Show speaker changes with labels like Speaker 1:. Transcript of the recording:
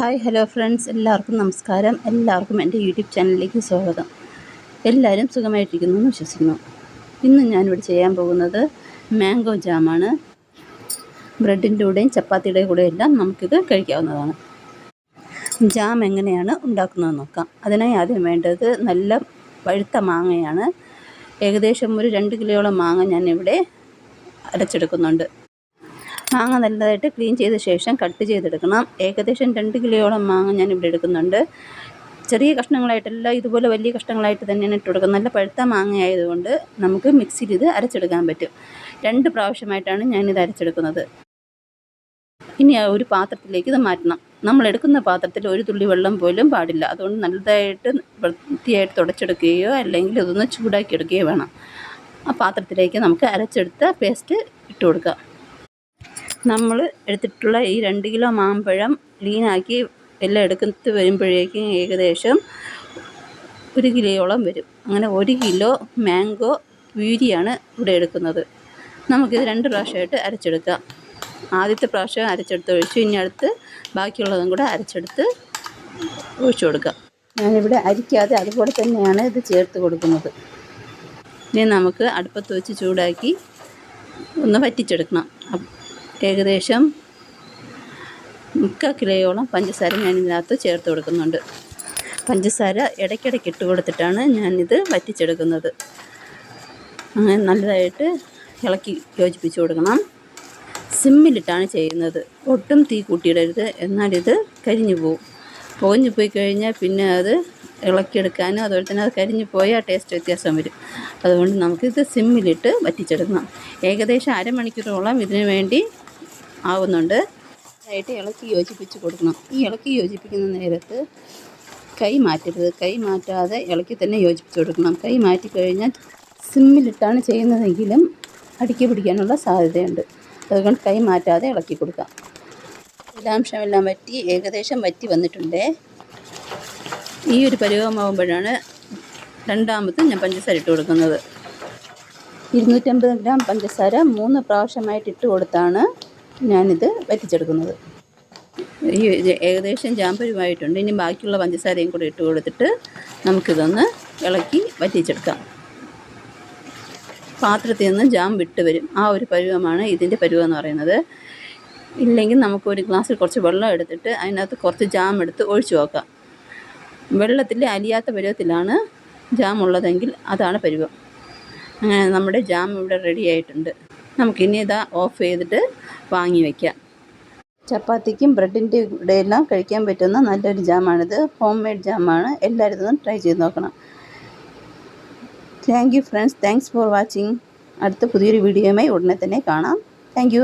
Speaker 1: Hi hello friends. എല്ലാവർക്കും നമസ്കാരം. എല്ലാവർക്കും എന്റെ യൂട്യൂബ് ചാനലിലേക്ക് സ്വാഗതം. എല്ലാവരും സുഖമായിട്ടിരിക്കുന്നു എന്ന് വിശ്വസിക്കുന്നു. ഇന്ന് ഞാനിവിടെ ചെയ്യാൻ പോകുന്നത് മാംഗോ ജാമാണ്. ബ്രെഡിന്റെ കൂടെയും ചപ്പാത്തിയുടെ കൂടെയും എല്ലാം നമുക്കിത് കഴിക്കാവുന്നതാണ്. ജാം എങ്ങനെയാണ് ഉണ്ടാക്കുന്നത് നോക്കാം. അതിനായി ആദ്യം വേണ്ടത് നല്ല പഴുത്ത മാങ്ങയാണ്. ഏകദേശം ഒരു രണ്ട് കിലോയോളം മാങ്ങ ഞാനിവിടെ അരച്ചെടുക്കുന്നുണ്ട്. മാങ്ങ നല്ലതായിട്ട് ക്ലീൻ ചെയ്ത ശേഷം കട്ട് ചെയ്തെടുക്കണം. ഏകദേശം രണ്ട് കിലോയോളം മാങ്ങ ഞാൻ ഇവിടെ എടുക്കുന്നുണ്ട്. ചെറിയ കഷ്ണങ്ങളായിട്ടല്ല ഇതുപോലെ വലിയ കഷ്ണങ്ങളായിട്ട് തന്നെയാണ് ഇട്ട് കൊടുക്കുന്നത്. നല്ല പഴുത്ത മാങ്ങയായതുകൊണ്ട് നമുക്ക് മിക്സിയിൽ ഇത് അരച്ചെടുക്കാൻ പറ്റും. രണ്ട് പ്രാവശ്യമായിട്ടാണ് ഞാനിത് അരച്ചെടുക്കുന്നത്. ഇനി ഒരു പാത്രത്തിലേക്ക് ഇത് മാറ്റണം. നമ്മൾ എടുക്കുന്ന പാത്രത്തിൽ ഒരു തുള്ളി വെള്ളം പോലും പാടില്ല. അതുകൊണ്ട് നല്ലതായിട്ട് വൃത്തിയായിട്ട് തുടച്ചെടുക്കുകയോ അല്ലെങ്കിൽ ഇതൊന്ന് ചൂടാക്കി എടുക്കുകയോ വേണം. ആ പാത്രത്തിലേക്ക് നമുക്ക് അരച്ചെടുത്ത പേസ്റ്റ് ഇട്ട് കൊടുക്കാം. നമ്മൾ എടുത്തിട്ടുള്ള ഈ രണ്ട് കിലോ മാമ്പഴം ക്ലീനാക്കി എല്ലാം എടുക്കുന്നത് വരുമ്പോഴേക്കും ഏകദേശം ഒരു കിലോയോളം വരും. അങ്ങനെ ഒരു കിലോ മാംഗോ പ്യൂരിയാണ് ഇവിടെ എടുക്കുന്നത്. നമുക്കിത് രണ്ട് പ്രാവശ്യമായിട്ട് അരച്ചെടുക്കാം. ആദ്യത്തെ പ്രാവശ്യം അരച്ചെടുത്ത് ഒഴിച്ചു ഇനി അടുത്ത് ബാക്കിയുള്ളതും കൂടെ അരച്ചെടുത്ത് ഒഴിച്ചു കൊടുക്കാം. ഞാനിവിടെ അരിക്കാതെ അതുപോലെ തന്നെയാണ് ഇത് ചേർത്ത് കൊടുക്കുന്നത്. ഇനി നമുക്ക് അടുപ്പത്ത് വെച്ച് ചൂടാക്കി ഒന്ന് വറ്റിച്ചെടുക്കണം. ഏകദേശം മുക്കാൽ കിലോയോളം പഞ്ചസാര ഞാൻ ഇതിനകത്ത് ചേർത്ത് കൊടുക്കുന്നുണ്ട്. പഞ്ചസാര ഇടയ്ക്കിടയ്ക്ക് ഇട്ട് കൊടുത്തിട്ടാണ് ഞാനിത് വറ്റിച്ചെടുക്കുന്നത്. അങ്ങനെ നല്ലതായിട്ട് ഇളക്കി യോജിപ്പിച്ച് കൊടുക്കണം. സിമ്മിലിട്ടാണ് ചെയ്യുന്നത്. ഒട്ടും തീ കൂട്ടിയിടരുത്. എന്നാലിത് കരിഞ്ഞു പോവും. പൊകഞ്ഞു പോയി കഴിഞ്ഞാൽ പിന്നെ അത് ഇളക്കിയെടുക്കാനും അതുപോലെ തന്നെ അത് കരിഞ്ഞു പോയാൽ ടേസ്റ്റ് വ്യത്യാസം വരും. അതുകൊണ്ട് നമുക്കിത് സിമ്മിലിട്ട് വറ്റിച്ചെടുക്കണം. ഏകദേശം അരമണിക്കൂറോളം ഇതിനു വേണ്ടി ആവുന്നുണ്ട്. ആയിട്ട് ഇളക്കി യോജിപ്പിച്ച് കൊടുക്കണം. ഈ ഇളക്കി യോജിപ്പിക്കുന്ന നേരത്ത് കൈ മാറ്റരുത്. കൈ മാറ്റാതെ ഇളക്കി തന്നെ യോജിപ്പിച്ച് കൊടുക്കണം. കൈ മാറ്റി മാറ്റിക്കഴിഞ്ഞാൽ സിമ്മിലിട്ടാണ് ചെയ്യുന്നതെങ്കിലും അടുക്കി പിടിക്കാനുള്ള സാധ്യതയുണ്ട്. അതുകൊണ്ട് കൈ മാറ്റാതെ ഇളക്കി കൊടുക്കാം. ജലാംശമെല്ലാം വറ്റി ഏകദേശം വറ്റി വന്നിട്ടുണ്ട്. ഈ ഒരു പരുവമാകുമ്പോഴാണ് രണ്ടാമത്തെ ഞാൻ പഞ്ചസാര ഇട്ട് കൊടുക്കുന്നത്. ഇരുന്നൂറ്റമ്പത് ഗ്രാം പഞ്ചസാര മൂന്ന് പ്രാവശ്യമായിട്ട് ഇട്ട് കൊടുത്താണ്. ഞാനിത് വറ്റിച്ചെടുക്കുന്നത്. ഈ ഏകദേശം ജാമ്പരുമായിട്ടുണ്ട്. ഇനി ബാക്കിയുള്ള പഞ്ചസാരയും കൂടെ ഇട്ട് കൊടുത്തിട്ട് നമുക്കിതൊന്ന് ഇളക്കി വറ്റിച്ചെടുക്കാം. പാത്രത്തിൽ നിന്ന് ജാം വിട്ട് വരും. ആ ഒരു പരുവമാണ് ഇതിന്റെ പരുവം എന്ന് പറയുന്നത്. ഇല്ലെങ്കിൽ നമുക്ക് ഒരു ഗ്ലാസ്സിൽ കുറച്ച് വെള്ളം എടുത്തിട്ട് അതിനകത്ത് കുറച്ച് ജാം എടുത്ത് ഒഴിച്ചു നോക്കാം വെള്ളത്തിൽ അലിയാത്ത പരുവത്തിലാണ് ജാം ഉള്ളതെങ്കിൽ അതാണ് പരുവം. അങ്ങനെ നമ്മുടെ ജാം ഇവിടെ റെഡി ആയിട്ടുണ്ട്. നമുക്കിനി ഇതാ ഓഫ് ചെയ്തിട്ട് വാങ്ങി വയ്ക്കാം ചപ്പാത്തിക്കും ബ്രെഡിന്റെ കൂടെ എല്ലാം കഴിക്കാൻ പറ്റുന്ന നല്ലൊരു ജാമാണിത്. ഹോം മെയ്ഡ് ജാമാണ് ഇതൊന്ന് ട്രൈ ചെയ്ത് നോക്കണം. Thank you friends thanks for watching അടുത്ത പുതിയൊരു വീഡിയോയുമായി ഉടനെ തന്നെ കാണാം. താങ്ക്